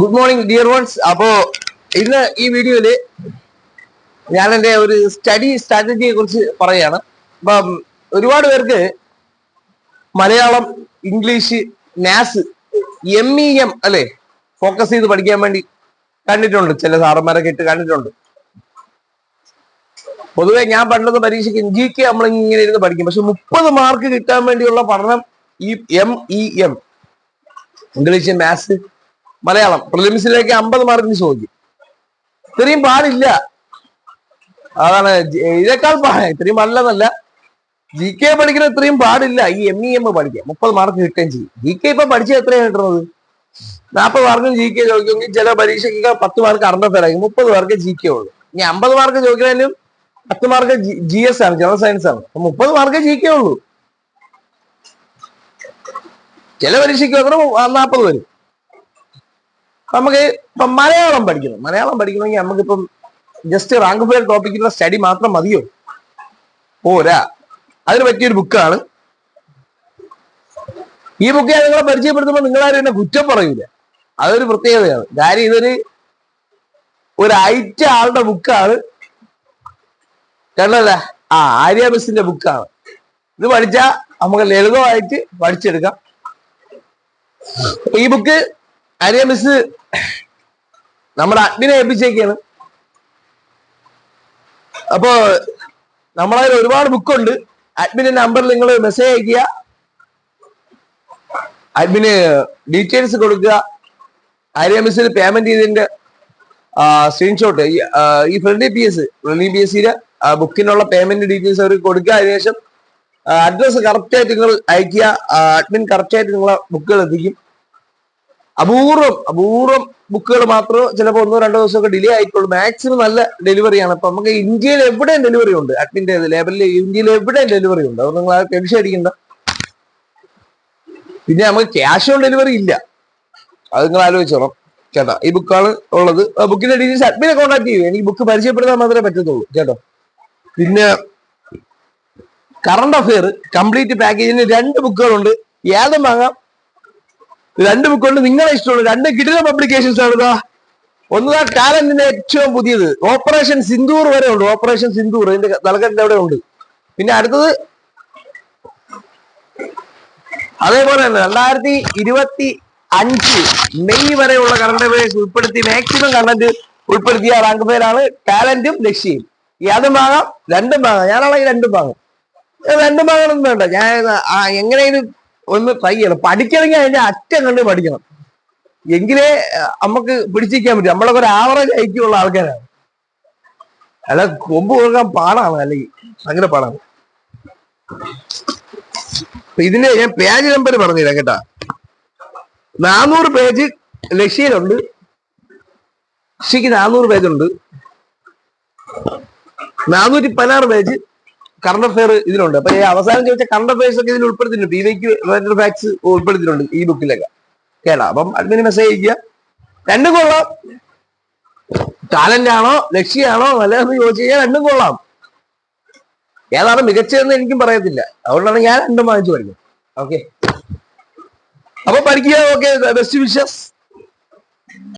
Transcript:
Good morning dear ones അപ്പോ ഇന്ന് ഈ വീഡിയോയിൽ ഞാൻ എന്റെ ഒരു സ്റ്റഡി സ്ട്രാറ്റജിയെ കുറിച്ച് പറയാണ് അപ്പം ഒരുപാട് പേർക്ക് മലയാളം ഇംഗ്ലീഷ് നാസ് എം ഇ എം അല്ലെ ഫോക്കസ് ചെയ്ത് പഠിക്കാൻ വേണ്ടി കണ്ടിട്ടുണ്ട്. ചില സാറന്മാരൊക്കെ ഇട്ട് കണ്ടിട്ടുണ്ട്. പൊതുവെ ഞാൻ പണ്ടത്തെ പരീക്ഷയ്ക്ക് ജി കെ നമ്മൾ ഇങ്ങനെ ഇരുന്ന് പഠിക്കും. പക്ഷെ മുപ്പത് മാർക്ക് കിട്ടാൻ വേണ്ടിയുള്ള പഠനം ഈ M E M English maths Malayalam. പ്രിലിംസിലേക്ക് അമ്പത് മാർക്കിന് ചോദിക്കും. ഇത്രയും പാടില്ല. അതാണ് ഇതേക്കാൾ പാ ഇത്രയും പാടില്ലെന്നല്ല. ജി കെ പഠിക്കുന്ന ഇത്രയും പാടില്ല. ഈ എം ഇ എം പഠിക്കാം മുപ്പത് മാർക്ക് കിട്ടുകയും ചെയ്യും. ജി കെ ഇപ്പൊ പഠിച്ചാൽ എത്രയാണ് കിട്ടുന്നത്? നാൽപ്പത് മാർക്കും ജി കെ ചോദിക്കുമെങ്കിൽ ചില പരീക്ഷയ്ക്ക് പത്ത് മാർക്ക് അറുപത് പേരായിരിക്കും മുപ്പത് മാർക്ക് ജി കെ ഉള്ളൂ. ഇനി അമ്പത് മാർക്ക് ചോദിക്കുന്നതിനും പത്ത് മാർക്ക് ജി എസ് ആണ് ജനറൽ സയൻസ് ആണ്. മുപ്പത് മാർക്ക് ജി കെ ഉള്ളൂ. ചില പരീക്ഷയ്ക്ക് മാത്രം നാൽപ്പത് വരും. നമുക്ക് ഇപ്പം മലയാളം പഠിക്കണം. മലയാളം പഠിക്കണമെങ്കിൽ നമുക്കിപ്പം ജസ്റ്റ് റാങ്ക് ഫെയർ ടോപ്പിക്കുള്ള സ്റ്റഡി മാത്രം മതിയോ? പോരാ. അതിന് പറ്റിയൊരു ബുക്കാണ് ഈ ബുക്ക് ഞാൻ നിങ്ങളെ പരിചയപ്പെടുത്തുമ്പോൾ നിങ്ങളാരും എന്നെ കുറ്റം പറയൂല. അതൊരു പ്രത്യേകതയാണ്. കാര്യം ഇതൊരു ഒരു ഐറ്റ ആളുടെ ബുക്കാണ് കണ്ടല്ല? ആ ആര്യ ബസിന്റെ ബുക്കാണ് ഇത് പഠിച്ചാൽ നമുക്ക് ലളിതമായിട്ട് പഠിച്ചെടുക്കാം. ഈ ബുക്ക് ആര്യ മിസ് നമ്മുടെ അഡ്മിനെ ഏൽപ്പിച്ചേക്കാണ്. അപ്പോ നമ്മളതിൽ ഒരുപാട് ബുക്കുണ്ട് അഡ്മിന്റെ നമ്പർ നിങ്ങൾ മെസ്സേജ് അയക്കുക അഡ്മിന് ഡീറ്റെയിൽസ് കൊടുക്കുക. ആര്യ മിസ്സിൽ പേയ്മെന്റ് ചെയ്തതിന്റെ സ്ക്രീൻഷോട്ട് ഈ friendly P S friendly P S സിയിലെ ബുക്കിനുള്ള പേയ്മെന്റ് ഡീറ്റെയിൽസ് അവർക്ക് കൊടുക്കുക. അതിനുശേഷം അഡ്രസ് കറക്റ്റ് ആയിട്ട് നിങ്ങൾ അയക്കുക അഡ്മിൻ കറക്റ്റ് ആയിട്ട് നിങ്ങളെ ബുക്കുകൾ എത്തിക്കും. അപൂർവം അപൂർവം ബുക്കുകൾ മാത്രമേ ചിലപ്പോൾ ഒന്നോ രണ്ടോ ദിവസമൊക്കെ ഡിലേ ആയിട്ടുള്ളൂ. മാക്സിമം നല്ല ഡെലിവറിയാണ് അപ്പൊ നമുക്ക് ഇന്ത്യയിൽ എവിടെയും ഡെലിവറി ഉണ്ട്. അഡ്മിന്റെ ലേബലിൽ ഇന്ത്യയിൽ എവിടെയും ഡെലിവറി ഉണ്ട്. അത് നിങ്ങൾ ടെൻഷൻ അടിക്കണ്ട. പിന്നെ നമുക്ക് ക്യാഷ് ഓൺ ഡെലിവറി ഇല്ല. അത് നിങ്ങൾ ആലോചിച്ചോണം. കേട്ടോ ഈ ബുക്കാണ് ഉള്ളത്. ബുക്കിന്റെ ഡീറ്റെയിൽസ് അഡ്മിനെ കോൺടാക്ട് ചെയ്യൂ. എനിക്ക് ബുക്ക് പരിചയപ്പെടുത്താൻ മാത്രമേ പറ്റത്തുള്ളൂ. കേട്ടോ പിന്നെ കറണ്ട് അഫെയർ കംപ്ലീറ്റ് പാക്കേജിന് രണ്ട് ബുക്കുകളുണ്ട് ഏതും വാങ്ങാം. രണ്ട് ബുക്കുണ്ട് നിങ്ങളെ ഇഷ്ടമുള്ള രണ്ട് കിടില പബ്ലിക്കേഷൻസ് ആണ് ഒന്നാ ടാലന്റിന്റെ ഏറ്റവും പുതിയത്. ഓപ്പറേഷൻ സിന്ദൂർ വരെ ഉണ്ട്. ഓപ്പറേഷൻ സിന്ദൂർ ഇതിന്റെ തലക്കെട്ടിന്റെ അവിടെ ഉണ്ട്. പിന്നെ അടുത്തത് അതേപോലെ തന്നെ രണ്ടായിരത്തി ഇരുപത്തി അഞ്ച് മെയ് വരെയുള്ള കറണ്ട് അഫയേഴ്സ് ഉൾപ്പെടുത്തി മാക്സിമം കണ്ടന്റ് ഉൾപ്പെടുത്തിയ റാങ്ക് പേരാണ് ടാലന്റും ലക്ഷ്യയും ഈ അതും വാങ്ങാം രണ്ടും വാങ്ങാം. ഞാനാണെങ്കിൽ രണ്ടും ഭാഗം രണ്ടും വാങ്ങണമെന്ന് വേണ്ട. ഞാൻ എങ്ങനെയും ഒന്ന് ട്രൈ ചെയ്യണം. പഠിക്കണമെങ്കിൽ അതിന്റെ അറ്റം കണ്ട് പഠിക്കണം. എങ്കിലേ നമുക്ക് പിടിച്ചിരിക്കാൻ പറ്റും. നമ്മളൊക്കെ ഒരു ആവറേജ് ഐക്യമുള്ള ആൾക്കാരാണ്. അല്ല കൊമ്പ് കൊടുക്കാൻ പാടാണ് അല്ലെങ്കിൽ ഭയങ്കര പാടാണ്. ഇതിന്റെ ഞാൻ പേജ് നമ്പർ പറഞ്ഞുതരാം കേട്ടാ. നാനൂറ് പേജ് ലക്ഷ്യയിലുണ്ട്. ലക്ഷ്യക്ക് നാനൂറ് പേജുണ്ട് നാനൂറ്റി പതിനാറ് പേജ് കറണ്ട് അഫെയർ ഇതിലുണ്ട്. അപ്പൊ അവസാനം ചോദിച്ച കറണ്ട് അഫയേഴ്സ് ഒക്കെ ഇതിൽ ഉൾപ്പെടുത്തിയിട്ടുണ്ട്. പി വൈക്ക് ഫാക്സ് ഉൾപ്പെടുത്തിയിട്ടുണ്ട് ഈ ബുക്കിലൊക്കെ കേട്ടോ? അപ്പം അഡ്മിന് മെസ്സേജ് അയക്കുക രണ്ടും കൊള്ളാം. ടാലന്റ് ആണോ? ലക്ഷ്യമാണോ നല്ലതെന്ന് ചോദിച്ചു കഴിഞ്ഞാൽ രണ്ടും കൊള്ളാം. ഏതാണ് മികച്ചതെന്ന് എനിക്കും പറയത്തില്ല. അതുകൊണ്ടാണ് ഞാൻ രണ്ടും വാങ്ങിച്ചു പഠിക്കുന്നത്. ഓക്കെ അപ്പൊ പഠിക്കുക. Okay best wishes